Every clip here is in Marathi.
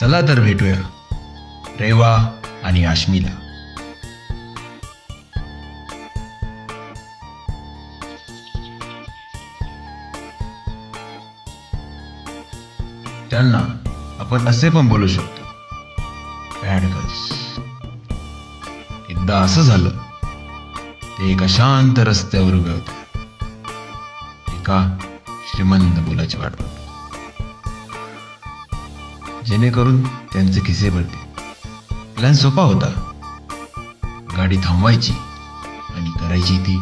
चला तर भेटूया. रेवा आणि आश्मीला. त्यांना आपण असे पण बोलू शकतो. बॅड गर्ल्स एकदा असं झालं ते एका शांत रस्त्यावर उभे होते. एका श्रीमंत मुलाची वाट बघत. जेणेकरून त्यांचे खिसे भरते प्लॅन सोपा होता. गाडी थांबवायची आणि करायची ती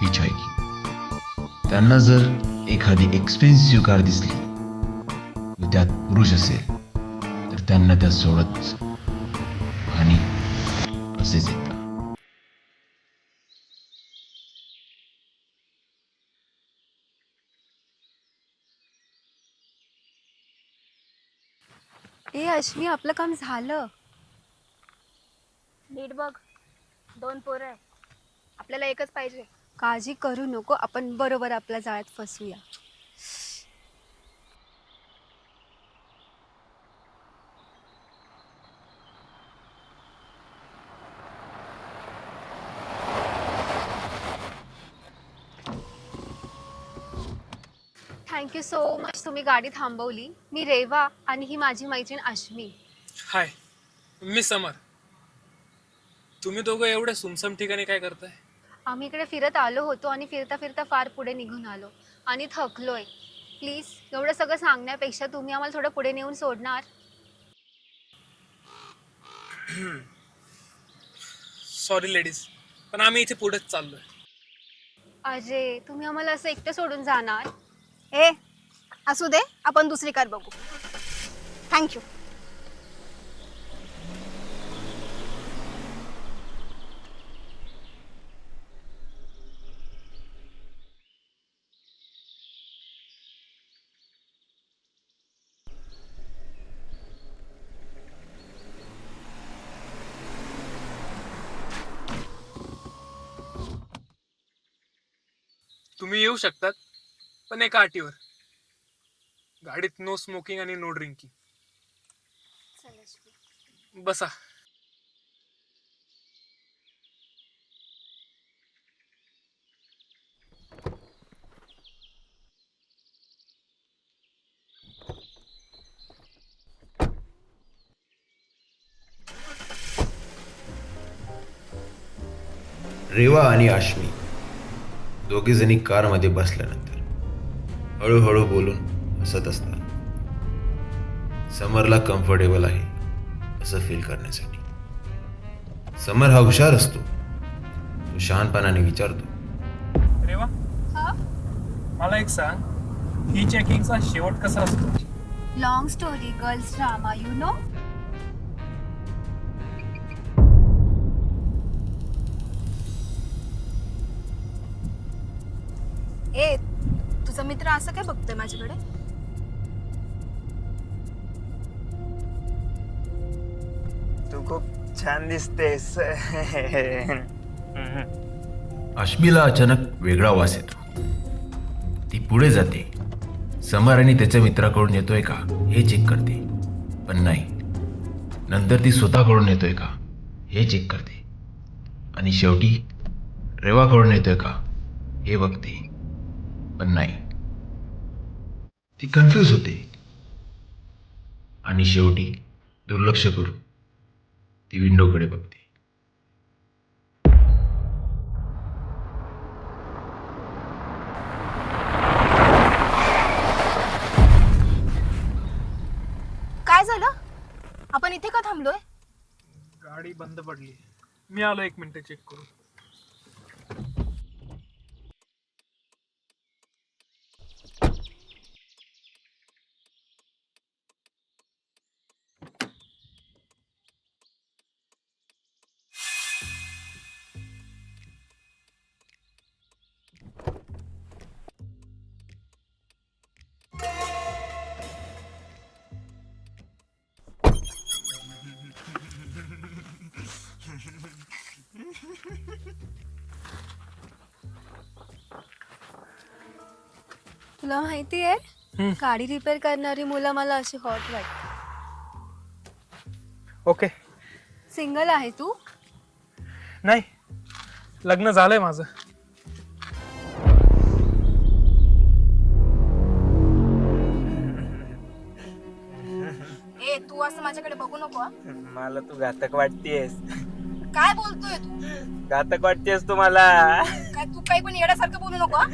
हिचहायकिंग त्यांना जर एखादी एक्सपेन्सिव्ह कार दिसली त्यात पुरुष असेल तर त्यांना त्यात सोडत ए अश्मी आपलं काम झालं. नीट बघ. दोन पोरं आहे आपल्याला एकच पाहिजे. काळजी करू नको आपण बरोबर आपल्या जाळ्यात फसूया. थँक्यू सो मच तुम्ही गाडी थांबवली. मी रेवा आणि ही माझी मैत्रीण अश्मी हाय मी समर. तुम्ही दोघं एवढ्या सुमसम ठिकाणी काय करताय? आम्ही इकडे फिरत आलो होतो आणि फिरता फिरता फार पुढे निघून आलो. आणि थकलोय. प्लीज एवढं सगळं सांगण्यापेक्षा तुम्ही आम्हाला थोडं पुढे नेऊन सोडणार? सॉरी लेडीज पण आम्ही इथे पुढेच चाललोय. अजय तुम्ही आम्हाला असं एकटं सोडून जाणार? ए असू दे आपण दुसरी कार बघू. थँक्यू तुम्ही येऊ शकतात? पण एका अटीवर. गाडीत नो स्मोकिंग आणि नो ड्रिंकिंग बसा. रेवा आणि आश्मी दोघे जणी कारमध्ये बसल्यानंतर हळूहळू बोलून हसत असतात समरला कम्फर्टेबल आहे असं फील करण्यासाठी. समर हा हुशार असतो. तो शहाणपणाने विचारतो. रेवा मला एक सांग ही चेकिंगचा शेवट कसा असतो? Long story girls drama you know ए तुझा मित्र असं काय बघतोय माझ्याकडे? तू खूप छान दिसतेस. आश्मीला अचानक वेगळा वास येतो. ती पुढे जाते. समर आणि त्याच्या मित्राकडून येतोय का हे चेक करते. पण नाही. नंतर ती स्वतःकडून येतोय का हे चेक करते. आणि शेवटी रेवाकडून येतोय का हे बघते. पण नाही. ती कन्फ्यूज होते. आणि शेवटी दुर्लक्ष करून ती विंडोकडे बघते. काय झालं? आपण इथे का थांबलोय? गाडी बंद पडली. मी आलो एक मिनिट चेक करू तुला माहिती आहे? गाडी रिपेअर करणारी मुलं मला अशी हॉट वाटतात. ओके सिंगल आहे तू? नाही. लग्न झालंय माझं. ए तू असं माझ्याकडे बघू नको हा. मला तू घातक वाटतेस. काय बोलतोय तू घातक वाटतेस तू मला काय तू काही पण येण्यासारखं बोलू नको हा.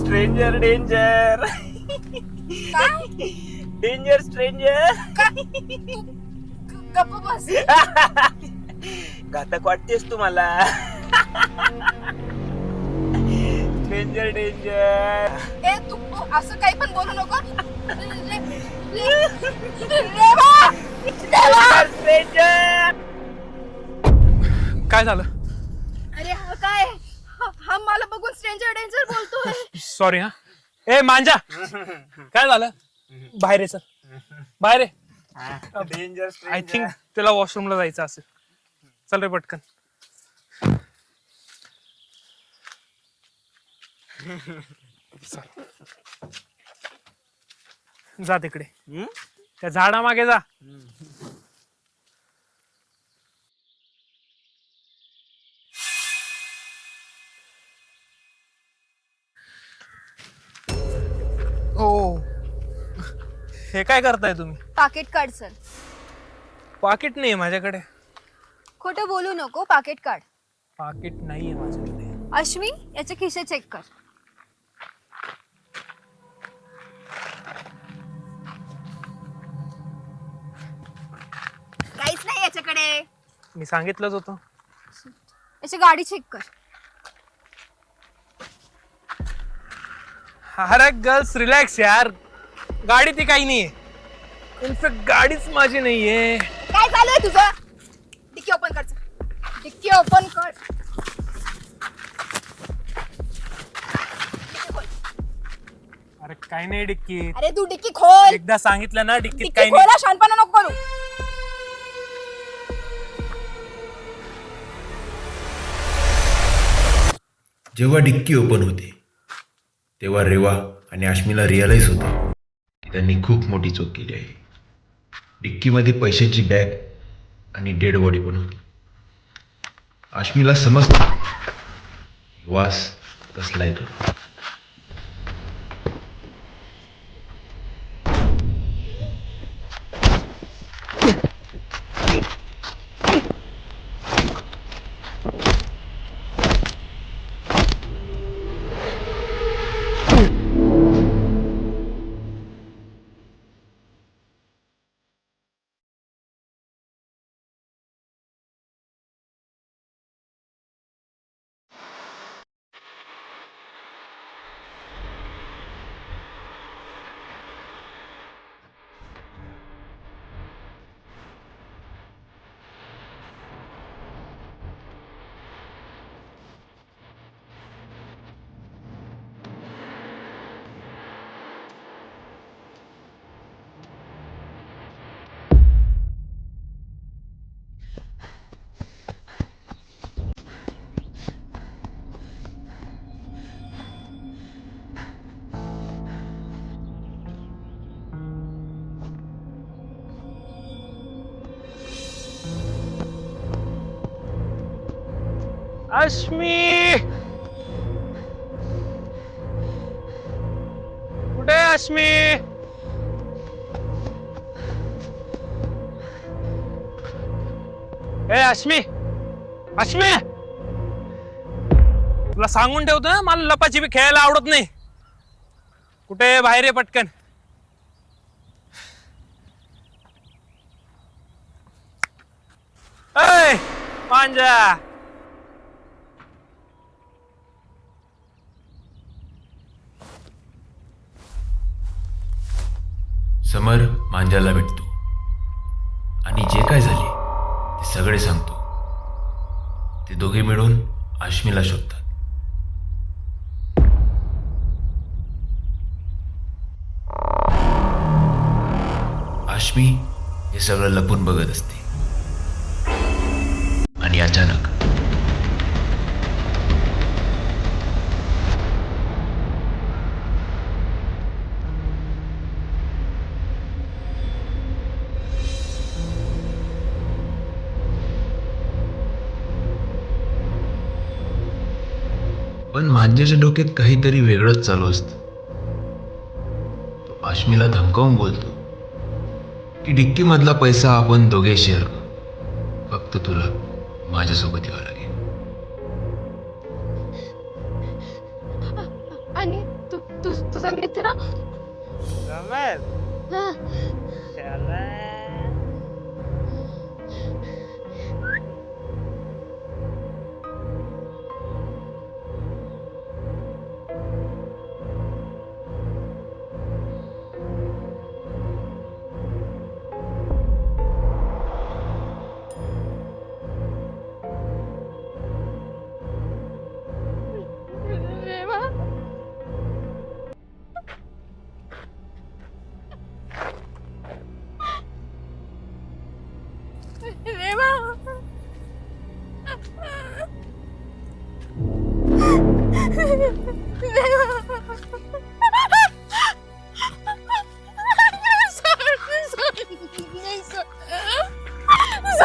स्ट्रेंजर डेंजर काय डेंजर स्ट्रेंजर काय तू ग- गप्प बस घातक वाटतेस तू मला डेंजर डेंजर ए तू तू असं काही पण बोलू नको रे- रे- रेवा! रेवा! स्ट्रेंजर काय झालं? अरे हा काय? हा हा मला बघून स्ट्रेंजर डेंजर बोलतोय. सॉरी हा. ए मांजा! काय झालं? बाहेर ये चल. बाहेर ये. डेंजर आय थिंक त्याला वॉशरूमला जायचं असेल. चल रे पटकन. चल. जा तिकडे. त्या झाडामागे जा. हे काय करताय तुम्ही? पाकिट काढ चल पाकिट नाही माझ्याकडे. खोटं बोलू नको पाकिट काढ. पाकिट नाहीये माझ्याकडे. अश्मी याचे खिसे चेक कर. काहीच नाही याच्याकडे. मी सांगितलंच होतं. याची गाडी चेक कर. अरे गर्ल्स रिलॅक्स यार. गाडी ती काही नाहीये. इनफॅक्ट गाडीच माझी नाहीये. काय चालू आहे तुझं? डिक्की ओपन कर डिक्की ओपन कर. डिक्की खोल. अरे काही नाही डिक्कीत अरे तू डिक्की खोल. एकदा सांगितलं ना डिक्कीत डिक्की काही खोल नाही शहाणपणा नको करू. जेव्हा डिक्की ओपन होते तेव्हा रेवा आणि आश्मीला रिअलाईज होतं. त्यांनी खूप मोठी चूक केली आहे. डिक्कीमध्ये पैशांची बॅग आणि डेड बॉडी पण होती आश्मीला समजतं वास कसला येतो. अश्मी! कुठे अश्मी? ए अश्मी! अश्मी! तुला सांगून ठेवतो ना मला लपाछिपी खेळायला आवडत नाही. कुठे बाहेर आहे पटकन. ऐ पांजा समर मांजाला भेटतो. आणि जे काय झाले ते सगळे सांगतो. ते दोघे मिळून आश्मीला शोधतात. आश्मी हे सगळं लपून बघत असते. पण माझ्याच्या डोक्यात काहीतरी वेगळंच चालू असतं. तो आश्मीला धमकावून बोलतो की डिक्कीमधला पैसा आपण दोघे शेअर करू. फक्त तुला माझ्यासोबत यावं लागेल. आणि तू तू तुझा मित्र हा.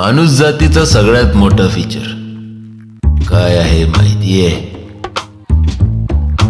माणूस जातीचा सगळ्यात मोठा फीचर काय आहे माहितीये?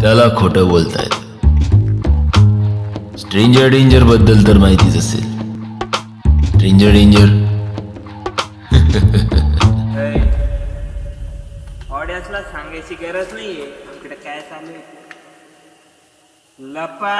त्याला खोटं बोलतायत स्ट्रेंजर डेंजरबद्दल तर माहितीच असेल. स्ट्रेंजर डेंजर ऑडियन्सला सांगायची गरज नाहीये. इकडे काय चालू लपा